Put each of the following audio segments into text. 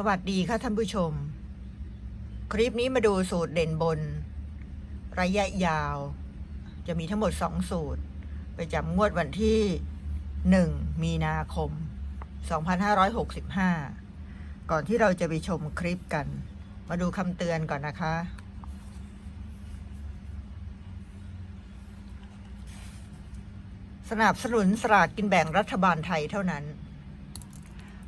สวัสดีค่ะท่านผู้ชม คลิปนี้มาดูสูตรเด่นบน ระยะยาว จะมีทั้งหมดสองสูตร ไปจำงวดวันที่หนึ่งมีนาคม 2565 ก่อนที่เราจะไปชมคลิปกัน มาดูคำเตือนก่อนนะคะ สนับสนุนสลากกินแบ่งรัฐบาลไทยเท่านั้น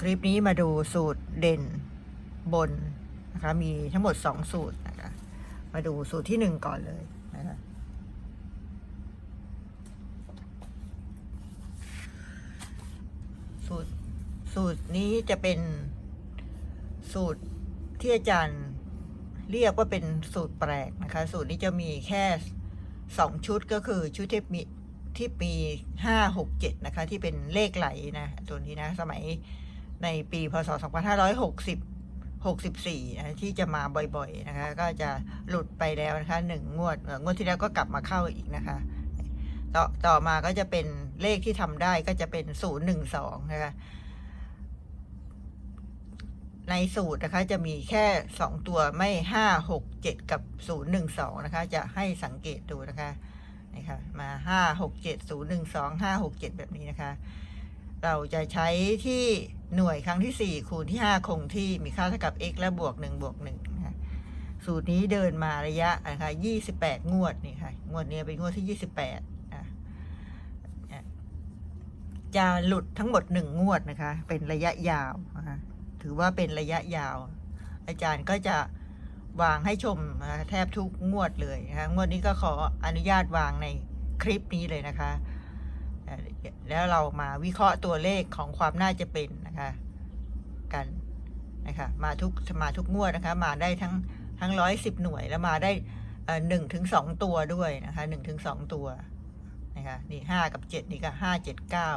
คลิปนี้มาดูสูตรเด่นบนนะคะมีทั้งหมดสองสูตรนะคะมาดูสูตรที่หนึ่งก่อนเลยนะคะสูตรสูตรนี้จะเป็นสูตรที่อาจารย์เรียกว่าเป็นสูตรแปลกนะคะ สูตรนี้จะมีแค่สองชุดก็คือชุดที่มีที่มีห้าหกเจ็ดนะคะ ที่เป็นเลขไหลนะ ตัวนี้นะ สมัย ในปีพศ 2560 64นะที่จะมาบ่อยๆนะคะ ก็จะหลุดไปแล้วนะคะหนึ่งงวดงวดที่แล้วก็กลับมาเข้าอีกนะคะ ต่อต่อมาก็จะเป็นเลขที่ทำได้ก็จะเป็น 012 นะคะในสูตรนะคะจะมีแค่ 2 ตัวไม่ 5 6 7 กับ 012 นะคะ จะให้สังเกตดูนะคะนี่ค่ะมา 5 6 7 0 1 2 5 6 7 แบบนี้นะคะ เราจะใช้ที่หน่วยครั้งที่ 4 คูณที่ 5 คงที่มีค่าเท่ากับ x และบวก 1 บวก1นะคะสูตรนี้เดินมาระยะนะคะ28 งวดนี่ค่ะ งวดนี้เป็นงวดที่ 28อะจะหลุดทั้งหมด 1 งวดนะคะ เป็นระยะยาวนะคะถือว่าเป็นระยะยาว อาจารย์ก็จะวางให้ชมแทบทุกงวดเลยนะคะงวดนี้ก็ขออนุญาตวางในคลิปนี้เลยนะคะ แล้วเรามาวิเคราะห์ตัวเลขของความน่าจะเป็นนะคะกันนะคะมาทุกมาทุกงวดนะคะมาได้ทั้งทั้งร้อยสิบหน่วยแล้วมาได้หนึ่งถึงสองตัวด้วยนะคะหนึ่งถึงสองตัวนะคะนี่ห้ากับเจ็ดนี่ก็ห้าเจ็ดเก้า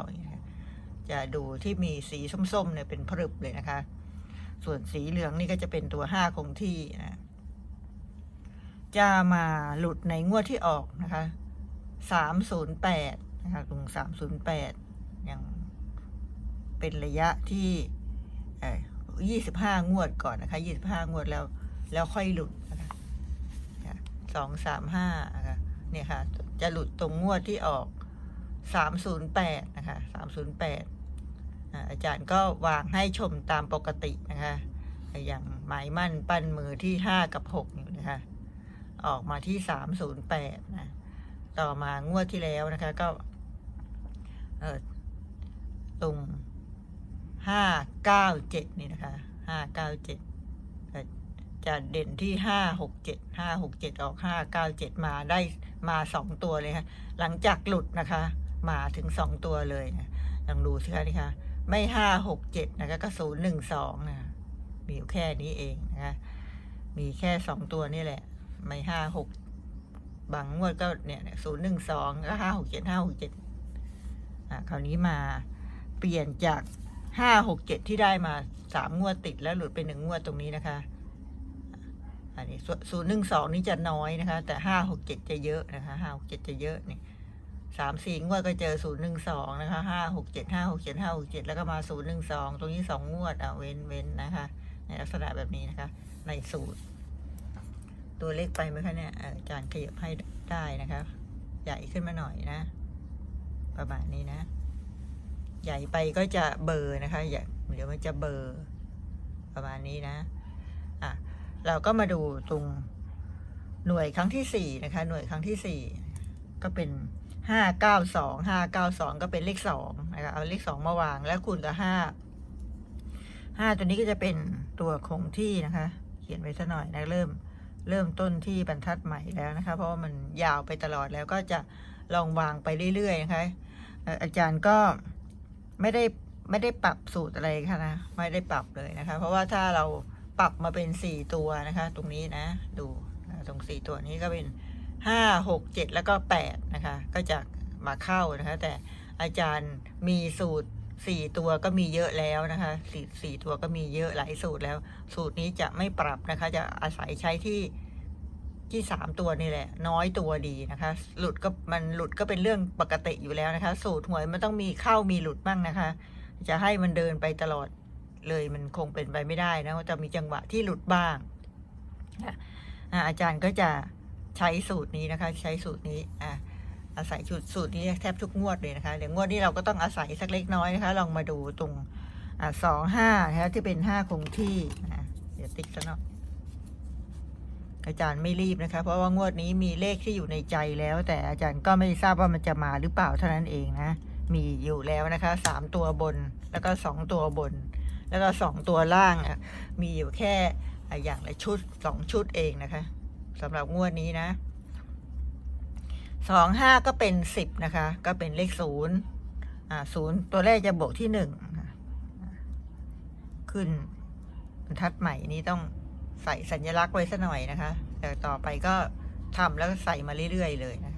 จะดูที่มีสีส้มๆเนี่ยเป็นพรึบเลยนะคะ ส่วนสีเหลืองนี่ก็จะเป็นตัวห้าคงที่นะจะมาหลุดในงวดที่ออกนะคะสามศูนย์แปด นะคะตรงสามศูนย์แปดยังเป็นระยะที่ยี่สิบห้างวดก่อนนะคะยี่สิบห้างวดแล้ว แล้วค่อยหลุดนะคะสองสามห้านะคะเนี่ยค่ะ จะหลุดตรงงวดที่ออกสามศูนย์แปดนะคะสามศูนย์แปดอาจารย์ก็วางให้ชมตามปกตินะคะ อย่างหมายมั่นปั้นมือที่ห้ากับหกอยู่นะคะ ออกมาที่สามศูนย์แปดนะต่อมางวดที่แล้วนะคะ ก็ ตรงห้าเก้าเจ็ดนี่นะคะห้าเก้าเจ็ดจะเด่นที่ห้าหกเจ็ดห้าหกเจ็ดออกห้าเก้าเจ็ดมาได้มาสองตัวเลยค่ะหลังจากหลุดนะคะ มาถึงสองตัวเลยนะลองดูสิคะนี่ค่ะ ไม่ห้าหกเจ็ดนะคะก็ศูนย์หนึ่งสองนะมีอยู่แค่นี้เองนะคะ มีแค่สองตัวนี่แหละ ไม่ห้าหกบางงวดก็เนี่ยศูนย์หนึ่งสองก็ห้าหกเจ็ดห้าหกเจ็ด คราวนี้มาเปลี่ยนจากห้าหกเจ็ดที่ได้มาสามงวดติดแล้วหลุดไปหนึ่งงวดตรงนี้นะคะ อันนี้ศูนย์หนึ่งสองนี่จะน้อยนะคะ แต่ห้าหกเจ็ดจะเยอะนะคะห้าหกเจ็ดจะเยอะนี่สามสี่งวดก็เจอศูนย์หนึ่งสองนะคะห้าหกเจ็ดห้าหกเจ็ดห้าหกเจ็ดแล้วก็มาศูนย์หนึ่งสองตรงนี้สองงวดอะเว้นเว้นนะคะ ในลักษณะแบบนี้นะคะ ในสูตร ตัวเล็กไปไหมคะเนี่ยอาจารย์ขยับให้ได้นะคะ ใหญ่ขึ้นมาหน่อยนะ ประมาณนี้นะ ใหญ่ไปก็จะเบอร์นะคะอย่าเดี๋ยวมันจะเบอร์ประมาณนี้นะอะเราก็มาดูตรงหน่วยครั้งที่สี่นะคะ หน่วยครั้งที่สี่ก็เป็นห้าเก้าสองห้าเก้าสองก็เป็นเลขสองนะคะเอาเลขสองมาวางแล้วคูณกับห้าห้าตัวนี้ก็จะเป็นตัวคงที่นะคะ เขียนไว้สักหน่อยนะเริ่มเริ่มต้นที่บรรทัดใหม่แล้วนะคะ เพราะว่ามันยาวไปตลอดแล้วก็จะลองวางไปเรื่อยๆนะคะอาจารย์ก็ ไม่ได้ไม่ได้ปรับสูตรอะไรค่ะนะไม่ได้ปรับเลยนะคะ เพราะว่าถ้าเราปรับมาเป็นสี่ตัวนะคะ ตรงนี้นะ ดูตรงสี่ตัวนี้ก็เป็นห้าหกเจ็ดแล้วก็แปดนะคะ ก็จะมาเข้านะคะ แต่อาจารย์มีสูตรสี่ตัวก็มีเยอะแล้วนะคะสี่สี่ตัวก็มีเยอะหลายสูตรแล้ว สูตรนี้จะไม่ปรับนะคะ จะอาศัยใช้ที่ ที่สามตัวนี่แหละ น้อยตัวดีนะคะ หลุดก็มันหลุดก็เป็นเรื่องปกติอยู่แล้วนะคะ สูตรหวยมันต้องมีเข้ามีหลุดบ้างนะคะ จะให้มันเดินไปตลอดเลยมันคงเป็นไปไม่ได้นะว่าจะมีจังหวะที่หลุดบ้างอะอาจารย์ก็จะใช้สูตรนี้นะคะ ใช้สูตรนี้อะอาศัยสูตรสูตรนี้แทบทุกงวดเลยนะคะเดี๋ยวงวดนี้เราก็ต้องอาศัยสักเล็กน้อยนะคะ ลองมาดูตรงอะสองห้านะคะที่เป็นห้าคงที่อะเดี๋ยวติ๊กซะหน่อย อาจารย์ไม่รีบนะคะ เพราะว่างวดนี้มีเลขที่อยู่ในใจแล้ว แต่อาจารย์ก็ไม่ทราบว่ามันจะมาหรือเปล่าเท่านั้นเองนะ มีอยู่แล้วนะคะสามตัวบนแล้วก็สองตัวบน แล้วก็สองตัวล่างอะมีอยู่แค่อย่างละชุดสองชุดเองนะคะสำหรับงวดนี้นะสองห้าก็เป็นสิบนะคะ ก็เป็นเลขศูนย์อ่าศูนย์ตัวแรกจะบวกที่หนึ่งขึ้นทัดใหม่นี้ต้อง ใส่สัญลักษณ์ไว้สัหน่อยนะคะ แต่ต่อไปก็ทำแล้วใส่มาเรื่อยๆเลยนะ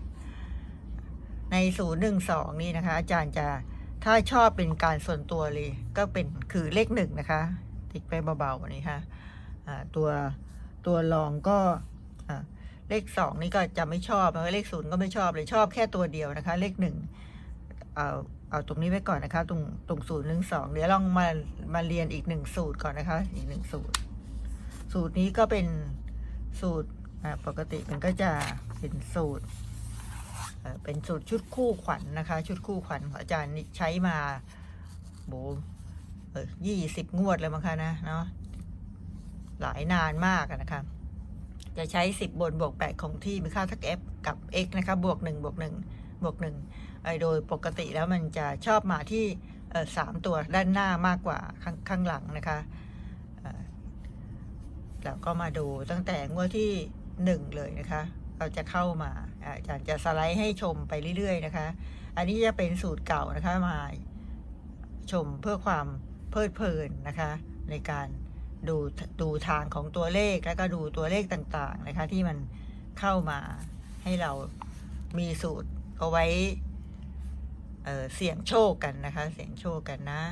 ในศูนย์หนึ่งสองนี่นะคะ อาจารย์จะถ้าชอบเป็นการส่วนตัวเลย ก็เป็นคือเลขหนึ่งนะคะ ติดไปเบาๆนี่ค่ะตัวตัวรองก็เลขสองนี่ก็จะไม่ชอบแล้วเลขศูนย์ก็ไม่ชอบเลยชอบแค่ตัวเดียวนะคะ เลขหนึ่งเอาเอาตรงนี้ไว้ก่อนนะคะ ตรงตรงศูนย์หนึ่งสองเดี๋ยวลองมามาเรียนอีกหนึ่งสูตรก่อนนะคะ อีกหนึ่งสูตร สูตรนี้ก็เป็นสูตรปกติมันก็จะเป็นสูตรเป็นสูตรชุดคู่ขวัญนะคะ ชุดคู่ขวัญของอาจารย์นี่ใช้มาโบยี่สิบงวดเลยมั้งคะนะเนาะหลายนานมากนะคะ จะใช้สิบบนบวกแปดคงที่มีค่าทัก f กับ x นะคะบวกหนึ่งบวกหนึ่งบวกหนึ่งโดยปกติแล้วมันจะชอบมาที่สามตัวด้านหน้ามากกว่าข้างางหลังนะคะ แล้วก็มาดูตั้งแต่งวดที่หนึ่งเลยนะคะ เราจะเข้ามาอาจารย์จะสไลด์ให้ชมไปเรื่อยๆนะคะ อันนี้จะเป็นสูตรเก่านะคะมาชมเพื่อความเพลิดเพลินนะคะ ในการดูดูทางของตัวเลขแล้วก็ดูตัวเลขต่างๆนะคะ ที่มันเข้ามาให้เรามีสูตรเอาไว้เเสี่ยงโชคกันนะคะ เสี่ยงโชคกันนะ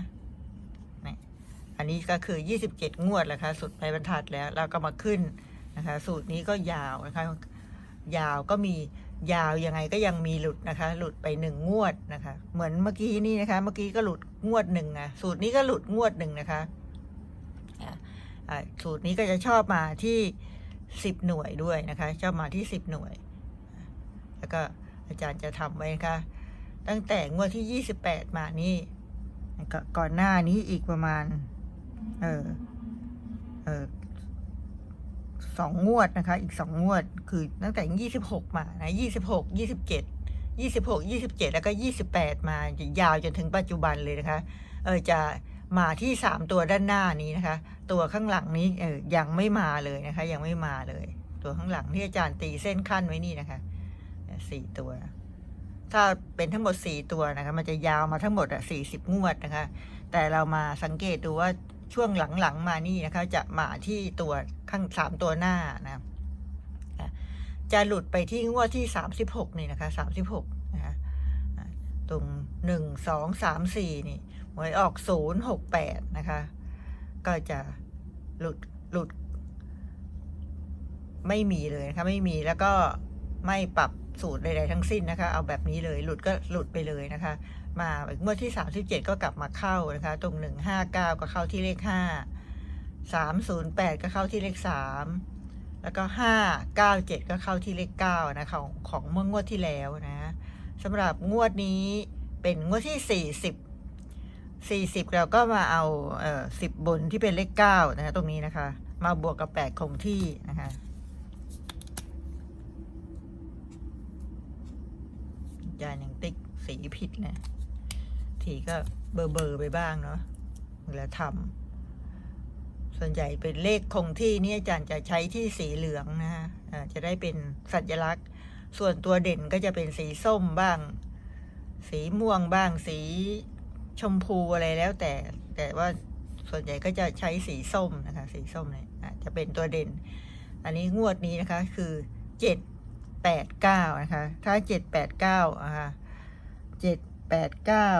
อันนี้ก็คือ 27 งวดแล้วค่ะสุดไปบรรทัดแล้วแล้วก็มาขึ้นนะคะ สูตรนี้ก็ยาวนะคะ ยาวก็มียาวยังไงก็ยังมีหลุดนะคะ หลุดไปหนึ่งงวดนะคะ เหมือนเมื่อกี้นี่นะคะ เมื่อกี้ก็หลุดงวดหนึ่งนะสูตรนี้ก็หลุดงวดหนึ่งนะคะอ่าอ่าสูตรนี้ก็จะชอบมาที่สิบหน่วยด้วยนะคะชอบมาที่สิบหน่วย แล้วก็อาจารย์จะทำไว้นะคะตั้งแต่งวดที่ยี่สิบแปดมานี่ก่อนหน้านี้อีกประมาณ เออ เออสองงวดนะคะ อีกสองงวด คือตั้งแต่ยี่สิบหกมานะยี่สิบหกยี่สิบเจ็ดยี่สิบหกยี่สิบเจ็ดแล้วก็ยี่สิบแปดมาจะยาวจนถึงปัจจุบันเลยนะคะ เออจะมาที่สามตัวด้านหน้านี้นะคะ ตัวข้างหลังนี้เออยังไม่มาเลยนะคะ ยังไม่มาเลย ตัวข้างหลังที่อาจารย์ตีเส้นขั้นไว้นี่นะคะสี่ตัว ถ้าเป็นทั้งหมดสี่ตัวนะคะ มันจะยาวมาทั้งหมดอะสี่สิบงวดนะคะ แต่เรามาสังเกตดูว่า ช่วงหลังๆมานี่นะคะจะมาที่ตัวข้างสามตัวหน้านะจะหลุดไปที่งวดที่สามสิบหกนี่นะคะสามสิบหกนะคะตรงหนึ่งสองสามสี่นี่หวยออกศูนย์หกแปดนะคะ ก็จะหลุดหลุด ไม่มีเลยนะคะไม่มีแล้วก็ไม่ปรับสูตรใดๆทั้งสิ้นนะคะ เอาแบบนี้เลย หลุดก็หลุดไปเลยนะคะ มาอีกงวดที่สามสิบเจ็ดก็กลับมาเข้านะคะ ตรงหนึ่งห้าเก้าก็เข้าที่เลขห้าสามศูนย์แปดก็เข้าที่เลขสามแล้วก็ห้าเก้าเจ็ดก็เข้าที่เลขเก้านะคะของของเมื่องวดที่แล้วนะสำหรับงวดนี้เป็นงวดที่สี่สิบสี่สิบเราก็มาเอาเอ่อสิบบนที่เป็นเลขเก้านะคะตรงนี้นะคะ มาบวกกับแปดคงที่นะคะอาจารย์ยังติ๊กสีผิดนะ ทีก็เบอร์เบอร์ไปบ้างเนาะเวลาทำส่วนใหญ่เป็นเลขคงที่นี่อาจารย์จะใช้ที่สีเหลืองนะฮะจะได้เป็นสัญลักษณ์ ส่วนตัวเด่นก็จะเป็นสีส้มบ้าง สีม่วงบ้าง สีชมพูอะไรแล้วแต่ แต่ว่าส่วนใหญ่ก็จะใช้สีส้มนะคะ สีส้มเนี่ยจะเป็นตัวเด่น อันนี้งวดนี้นะคะคือเจ็ดแปดเก้านะคะ ถ้าเจ็ดแปดเก้านะคะเจ็ดแปดเก้า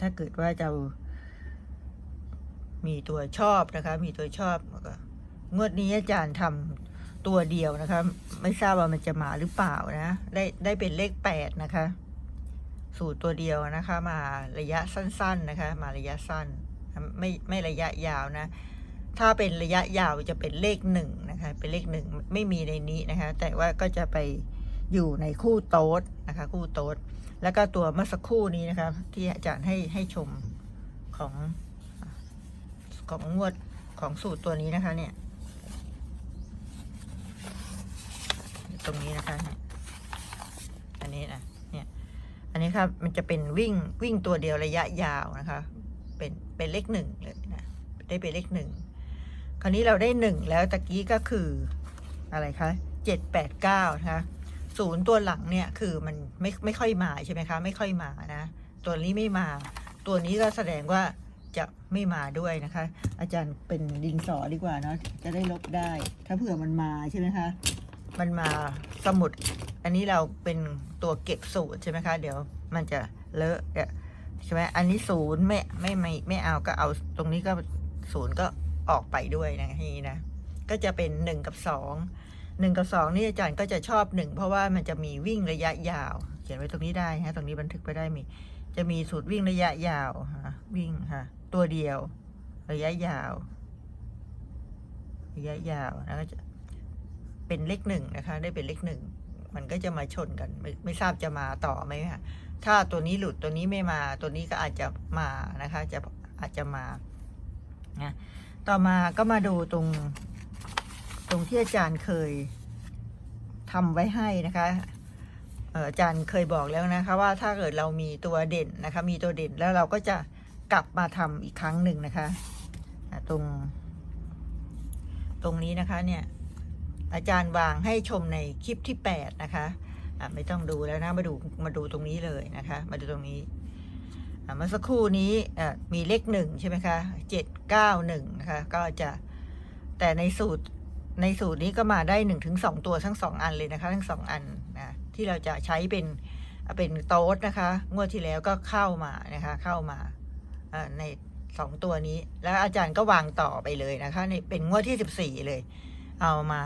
ถ้าเกิดว่าจะมีตัวชอบนะคะ มีตัวชอบก็งวดนี้อาจารย์ทำตัวเดียวนะคะ ไม่ทราบว่ามันจะมาหรือเปล่านะ ได้ได้เป็นเลขแปดนะคะ สูตรตัวเดียวนะคะ มาระยะสั้น ๆนะคะ มาระยะสั้น ไม่ไม่ระยะยาวนะ ถ้าเป็นระยะยาวจะเป็นเลขหนึ่งนะคะ เป็นเลขหนึ่งไม่มีในนี้นะคะ แต่ว่าก็จะไป อยู่ในคู่โต๊ดนะคะ คู่โต๊ดแล้วก็ตัวเมื่อสักครู่นี้นะคะ ที่อาจารย์ให้ให้ชมของของงวดของสูตรตัวนี้นะคะ เนี่ย ตรงนี้นะคะเนี่ยอันนี้นะเนี่ย อันนี้ครับมันจะเป็นวิ่งวิ่งตัวเดียวระยะยาวนะคะ เป็นเป็นเลขหนึ่งเลยนะได้เป็นเลขหนึ่งคราวนี้เราได้หนึ่งแล้วตะกี้ก็คืออะไรคะเจ็ดแปดเก้านะคะ ศูนย์ตัวหลังเนี่ยคือมันไม่ไม่ค่อยมาใช่ไหมคะ ไม่ค่อยมานะ ตัวนี้ไม่มา ตัวนี้ก็แสดงว่าจะไม่มาด้วยนะคะ อาจารย์เป็นดินสอดีกว่าเนาะจะได้ลบได้ ถ้าเผื่อมันมาใช่ไหมคะ มันมาสมุด อันนี้เราเป็นตัวเก็บสูตรใช่ไหมคะ เดี๋ยวมันจะเลอะใช่ไหมอันนี้ศูนย์ไม่ไม่ไม่ไม่เอาก็เอาตรงนี้ก็ศูนย์ก็ออกไปด้วยนะนี่นะ ก็จะเป็นหนึ่งกับสอง หนึ่งกับสองนี่อาจารย์ก็จะชอบหนึ่งเพราะว่ามันจะมีวิ่งระยะยาว เขียนไว้ตรงนี้ได้ฮะตรงนี้บันทึกไปได้มี จะมีสูตรวิ่งระยะยาวฮะวิ่งค่ะตัวเดียว ระยะยาว ระยะยาวแล้วก็จะเป็นเลขหนึ่งนะคะ ได้เป็นเลขหนึ่งมันก็จะมาชนกันไม่ไม่ทราบจะมาต่อไหมคะถ้าตัวนี้หลุดตัวนี้ไม่มา ตัวนี้ก็อาจจะมานะคะ จะอาจจะมานะต่อมาก็มาดูตรง ตรงที่อาจารย์เคยทำไว้ให้นะคะอาจารย์เคยบอกแล้วนะคะว่าถ้าเกิดเรามีตัวเด่นนะคะ มีตัวเด่นแล้วเราก็จะกลับมาทำอีกครั้งหนึ่งนะคะตรง ตรงนี้นะคะเนี่ยอาจารย์วางให้ชมในคลิปที่แปดนะคะะไม่ต้องดูแล้วนะมาดูมาดูตรงนี้เลยนะคะ มาดูตรงนี้เมื่อสักครู่นี้มีเลขหนึ่งใช่ไหมคะเจ็ดเก้าหนึ่งนะคะก็จะแต่ในสูตร ในสูตรนี้ก็มาได้หนึ่งถึงสองตัวทั้งสองอันเลยนะคะ ทั้งสองอันนะที่เราจะใช้เป็นเป็นโต๊ดนะคะ งวดที่แล้วก็เข้ามานะคะ เข้ามาในสองตัวนี้ แล้วอาจารย์ก็วางต่อไปเลยนะคะในเป็นงวดที่สิบสี่เลย เอามา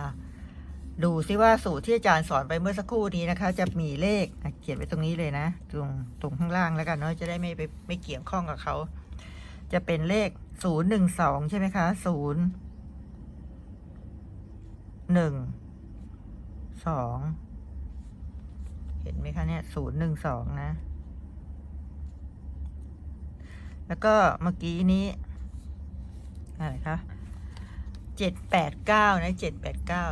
ดูซิว่าสูตรที่อาจารย์สอนไปเมื่อสักครู่นี้นะคะ จะมีเลขเขียนไว้ตรงนี้เลยนะ ตรงตรงข้างล่างแล้วกันเนาะจะได้ไม่ไปไม่เกี่ยวข้องกับเขาจะเป็นเลขศูนย์หนึ่งสองใช่ไหมคะศูนย์ หนึ่งสองเห็นไหมคะเนี่ยศูนย์หนึ่งสองนะ แล้วก็เมื่อกี้นี้อะไรคะเจ็ดแปดเก้านะเจ็ดแปดเก้า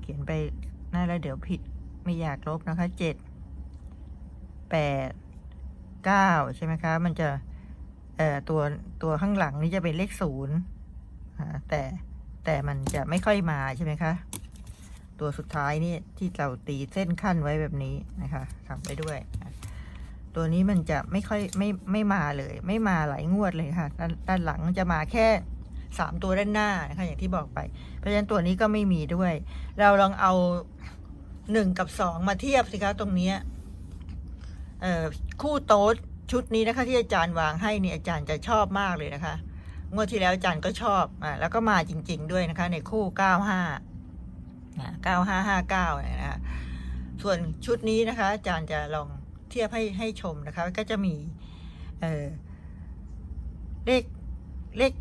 เขียนไปน่าแล้วเดี๋ยวผิดไม่อยากลบนะคะเจ็ดแปดเก้าใช่ไหมคะ มันจะเอ่อตัวตัวข้างหลังนี้จะเป็นเลขศูนย์แต่ แต่มันจะไม่ค่อยมาใช่ไหมคะ ตัวสุดท้ายนี่ที่เราตีเส้นขั้นไว้แบบนี้นะคะทำไปด้วย ตัวนี้มันจะไม่ค่อยไม่ไม่มาเลย ไม่มาหลายงวดเลยค่ะด้านด้านหลังจะมาแค่สามตัวด้านหน้านะคะอย่างที่บอกไป เพราะฉะนั้นตัวนี้ก็ไม่มีด้วย เราลองเอาหนึ่งกับสองมาเทียบสิคะตรงนี้คู่โต๊ดชุดนี้นะคะที่อาจารย์วางให้เนี่ยอาจารย์จะชอบมากเลยนะคะ งวดที่แล้วจารย์ก็ชอบอ่าแล้วก็มาจริง ๆ ด้วยนะคะ ในคู่เก้าห้าเก้าห้าห้าเก้าเนี่ยนะคะส่วนชุดนี้นะคะอาจารย์จะลองเทียบให้ให้ชมนะคะ ก็จะมีเออเลขเลข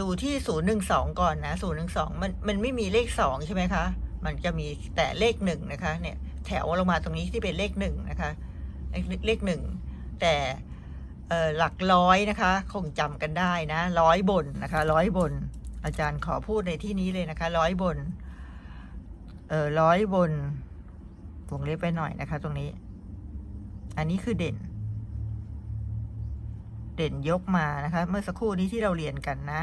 ดูที่ศูนย์หนึ่งสองก่อนนะศูนย์หนึ่งสองมันมันไม่มีเลขสองใช่ไหมคะ มันจะมีแต่เลขหนึ่งนะคะ เนี่ย แถวลงมาตรงนี้ที่เป็นเลขหนึ่งนะคะ เลขเลขหนึ่งแต่ หลักร้อยนะคะ คงจำกันได้นะร้อยบนนะคะร้อยบน อาจารย์ขอพูดในที่นี้เลยนะคะ ร้อยบนเออร้อยบนวงเล็บไปหน่อยนะคะ ตรงนี้ อันนี้คือเด่น เด่นยกมานะคะ เมื่อสักครู่นี้ที่เราเรียนกันนะ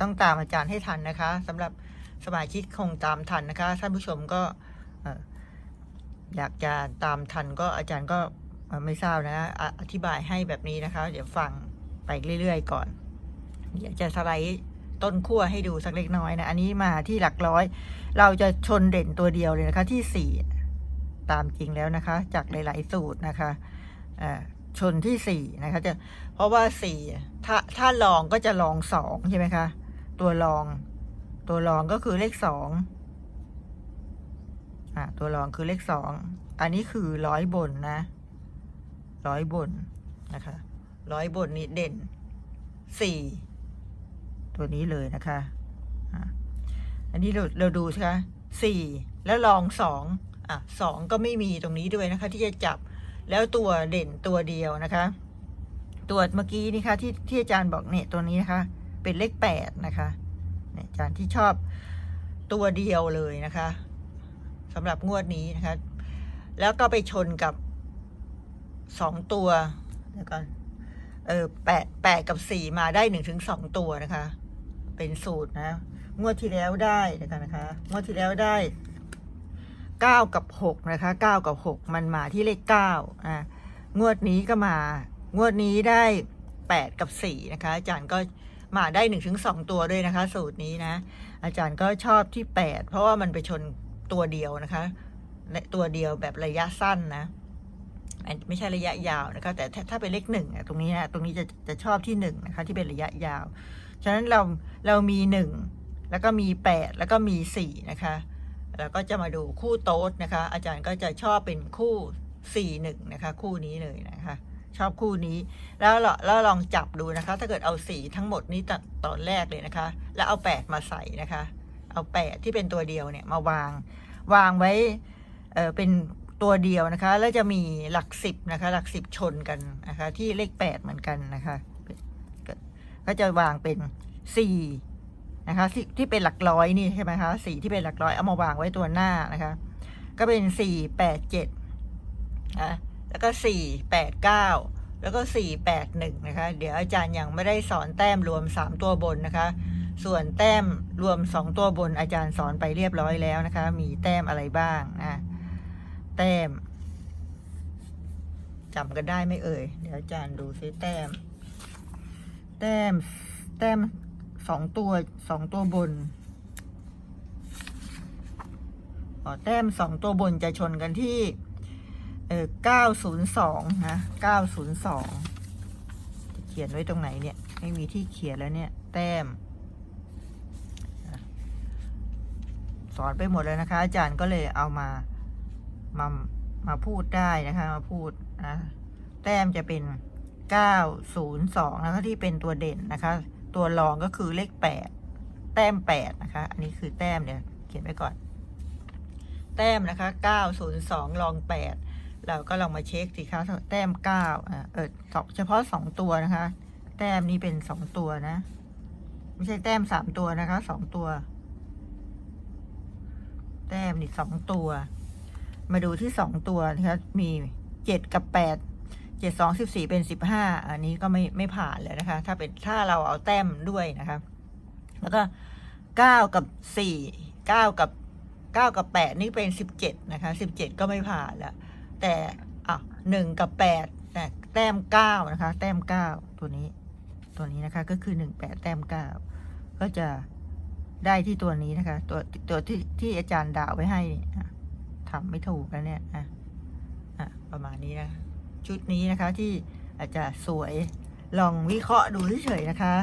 ต้องตามอาจารย์ให้ทันนะคะสำหรับสมาชิกคงตามทันนะคะท่านผู้ชมก็เอ่อยากจะตามทันก็อาจารย์ก็ ไม่ทราบนะออธิบายให้แบบนี้นะคะ เดี๋ยวฟังไปเรื่อยๆก่อน เดี๋ยวจะสไลด์ต้นขั้วให้ดูสักเล็กน้อยนะ อันนี้มาที่หลักร้อย เราจะชนเด่นตัวเดียวเลยนะคะ ที่สี่ตามจริงแล้วนะคะ จากหลาย ๆ สูตรนะคะอ่าชนที่สี่นะคะจะเพราะว่าสี่ถ้าถ้าลองก็จะลองสองใช่ไหมคะ ตัวรอง ตัวรองก็คือเลขสองอ่าตัวรองคือเลขสอง อันนี้คือร้อยบนนะ ร้อยบนนะคะ ร้อยบนนี้เด่นสี่ตัวนี้เลยนะคะอันนี้เราเราดูใช่ไหมสี่แล้วลองสองอะสองก็ไม่มีตรงนี้ด้วยนะคะ ที่จะจับแล้วตัวเด่นตัวเดียวนะคะ ตัวเมื่อกี้นี่ค่ะที่ที่อาจารย์บอกเนี่ยตัวนี้นะคะ เป็นเลขแปดนะคะเนี่ยอาจารย์ที่ชอบตัวเดียวเลยนะคะสำหรับงวดนี้นะคะ แล้วก็ไปชนกับ สองตัวเดี๋ยวก่อนเออแปดแปดกับสี่มาได้หนึ่งถึงสองตัวนะคะ เป็นสูตรนะ งวดที่แล้วได้เดี๋ยวกันนะคะ งวดที่แล้วได้เก้ากับหกนะคะเก้ากับหกมันมาที่เลขเก้าอะงวดนี้ก็มา งวดนี้ได้แปดกับสี่นะคะ อาจารย์ก็มาได้หนึ่งถึงสองตัวด้วยนะคะ สูตรนี้นะ อาจารย์ก็ชอบที่แปดเพราะว่ามันไปชนตัวเดียวนะคะ และตัวเดียวแบบระยะสั้นนะ ไม่ใช่ระยะยาวนะคะแต่ถ้าเป็นเลขหนึ่งตรงนี้นะตรงนี้จะจะชอบที่หนึ่งนะคะที่เป็นระยะยาว ฉะนั้นเราเรามีหนึ่งแล้วก็มีแปดแล้วก็มีสี่นะคะแล้วก็จะมาดูคู่โต๊ดนะคะ อาจารย์ก็จะชอบเป็นคู่สี่หนึ่งนะคะ คู่นี้เลยนะคะ ชอบคู่นี้ แล้วเราแล้วลองจับดูนะคะ ถ้าเกิดเอาสี่ทั้งหมดนี้ตตอนแรกเลยนะคะ แล้วเอาแปดมาใส่นะคะ เอาแปดที่เป็นตัวเดียวเนี่ยมาวางวางไว้เออเป็น ตัวเดียวนะคะ แล้วจะมีหลักสิบนะคะ หลักสิบชนกันนะคะ ที่เลขแปดเหมือนกันนะคะ ก็จะวางเป็นสี่นะคะที่ที่เป็นหลักร้อยนี่ใช่ไหมคะสี่ที่เป็นหลักร้อยเอามาวางไว้ตัวหน้านะคะ ก็เป็นสี่แปดเจ็ดนะแล้วก็สี่แปดเก้าแล้วก็สี่แปดหนึ่งนะคะ เดี๋ยวอาจารย์ยังไม่ได้สอนแต้มรวมสามตัวบนนะคะ ส่วนแต้มรวมสองตัวบนอาจารย์สอนไปเรียบร้อยแล้วนะคะ มีแต้มอะไรบ้างนะ แต้มจำกันได้ไหมเอ่ย เดี๋ยวอาจารย์ดูซิแต้ม แต้ม แต้มสองตัวสองตัวบนอแต้มสองตัวบนจะชนกันที่เออเก้าศูนย์สองนะเก้าศูนย์สองเขียนไว้ตรงไหนเนี่ย ไม่มีที่เขียนแล้วเนี่ย แต้ม สอนไปหมดแล้วนะคะ อาจารย์ก็เลยเอามา มามาพูดได้นะคะ มาพูดนะแต้มจะเป็น 902 นะคะที่เป็นตัวเด่นนะคะ ตัวรองก็คือเลข 8 แต้ม 8 นะคะ อันนี้คือแต้มเดี๋ยเขียนไว้ก่อน แต้มนะคะ 902 รอง 8 เราก็ลองมาเช็คสิคะแต้ม9อ่าเออสองเฉพาะ 2 ตัวนะคะ แต้มนี้เป็น 2 ตัวนะ ไม่ใช่แต้ม 3 ตัวนะคะ 2 ตัว แต้มนี่สองตัว มาดูที่สองตัวนะคะมีเจ็ดกับแปดเจ็ดสองสิบสี่เป็นสิบห้าอันนี้ก็ไม่ไม่ผ่านเลยนะคะ ถ้าเป็นถ้าเราเอาแต้มด้วยนะคะ แล้วก็เก้ากับสี่เก้ากับเก้ากับแปดนี่เป็นสิบเจ็ดนะคะสิบเจ็ดก็ไม่ผ่านแล้ว แต่อะหนึ่งกับแปดแต่แต้มเก้านะคะ แต้มเก้าตัวนี้ ตัวนี้นะคะก็คือหนึ่งแปดแต้มเก้าก็จะได้ที่ตัวนี้นะคะ ตัวตัวที่ที่อาจารย์ด่าไว้ให้นะ ทำไม่ถูกแล้วเนี่ยอะอะประมาณนี้นะชุดนี้นะคะที่อาจจะสวยลองวิเคราะห์ดูเฉยๆนะคะ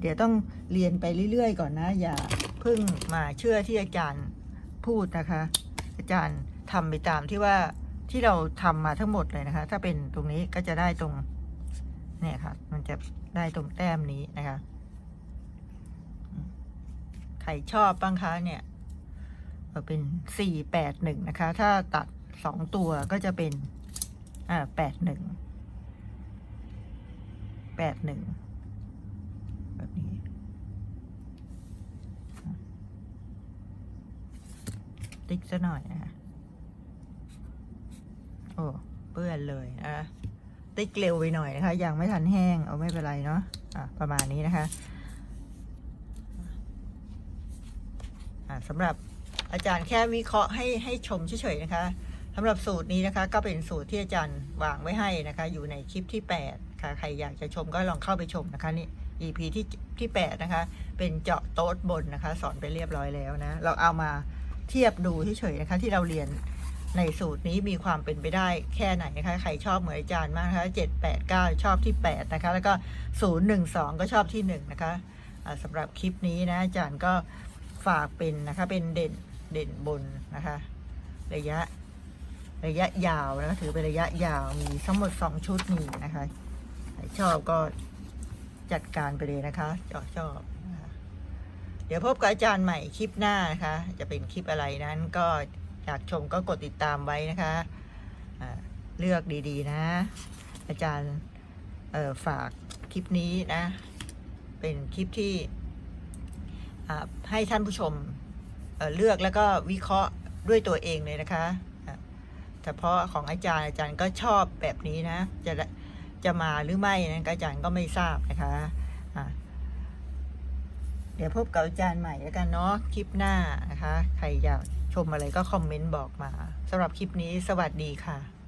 เดี๋ยวต้องเรียนไปเรื่อยๆ ก่อนนะ อย่าเพิ่งมาเชื่อที่อาจารย์พูดนะคะ อาจารย์ทำไปตามที่ว่าที่เราทำมาทั้งหมดเลยนะคะ ถ้าเป็นตรงนี้ก็จะได้ตรงเนี่ยค่ะ มันจะได้ตรงแต้มนี้นะคะ ใครชอบบ้างคะเนี่ย เออเป็นสี่แปดหนึ่งนะคะ ถ้าตัดสองตัวก็จะเป็น อ่าแปดหนึ่งแปดหนึ่งแบบนี้ ติ๊กซะหน่อยนะคะโอ้เปื้อนเลยอะติ๊กเร็วไปหน่อยนะคะ ยังไม่ทันแห้ง เอาไม่เป็นไรเนาะอะประมาณนี้นะคะ อ่าสำหรับ อาจารย์แค่วิเคราะห์ให้ให้ชมเฉยๆนะคะสำหรับสูตรนี้นะคะก็เป็นสูตรที่อาจารย์วางไว้ให้นะคะ อยู่ในคลิปที่ 8 ค่ะใครอยากจะชมก็ลองเข้าไปชมนะคะนี่ EP ที่ที่ 8 นะคะ เป็นเจาะโต๊ดบนนะคะ สอนไปเรียบร้อยแล้วนะ เราเอามาเทียบดูเฉยๆนะคะ ที่เราเรียนในสูตรนี้มีความเป็นไปได้แค่ไหนนะคะ ใครชอบเหมือนอาจารย์มากนะคะ7 8 9ชอบที่8นะคะ แล้วก็0 1 2ก็ชอบที่1นะคะสำหรับคลิปนี้นะอาจารย์ก็ฝากเป็นนะคะเป็นเด่น เด่นบนนะคะ ระยะระยะยาวนะถือเป็นระยะยาวมีทั้งหมดสองชุดนี้นะคะใครชอบก็จัดการไปเลยนะคะชอบชอบเดี๋ยวพบกับอาจารย์ใหม่คลิปหน้านะคะ จะเป็นคลิปอะไรนั้นก็อยากชมก็กดติดตามไว้นะคะอ่าเลือกดีๆนะ อาจารย์เออฝากคลิปนี้นะ เป็นคลิปที่ให้ท่านผู้ชม เลือกแล้วก็วิเคราะห์ด้วยตัวเองเลยนะคะอ่เฉพาะของอาจารย์อาจารย์ก็ชอบแบบนี้นะ จะจะมาหรือไม่นะอาจารย์ก็ไม่ทราบนะคะะเดี๋ยวพบกับอาจารย์ใหม่แล้วกันเนาะคลิปหน้านะคะ ใครอยากชมอะไรก็คอมเมนต์บอกมาสำหรับคลิปนี้สวัสดีค่ะ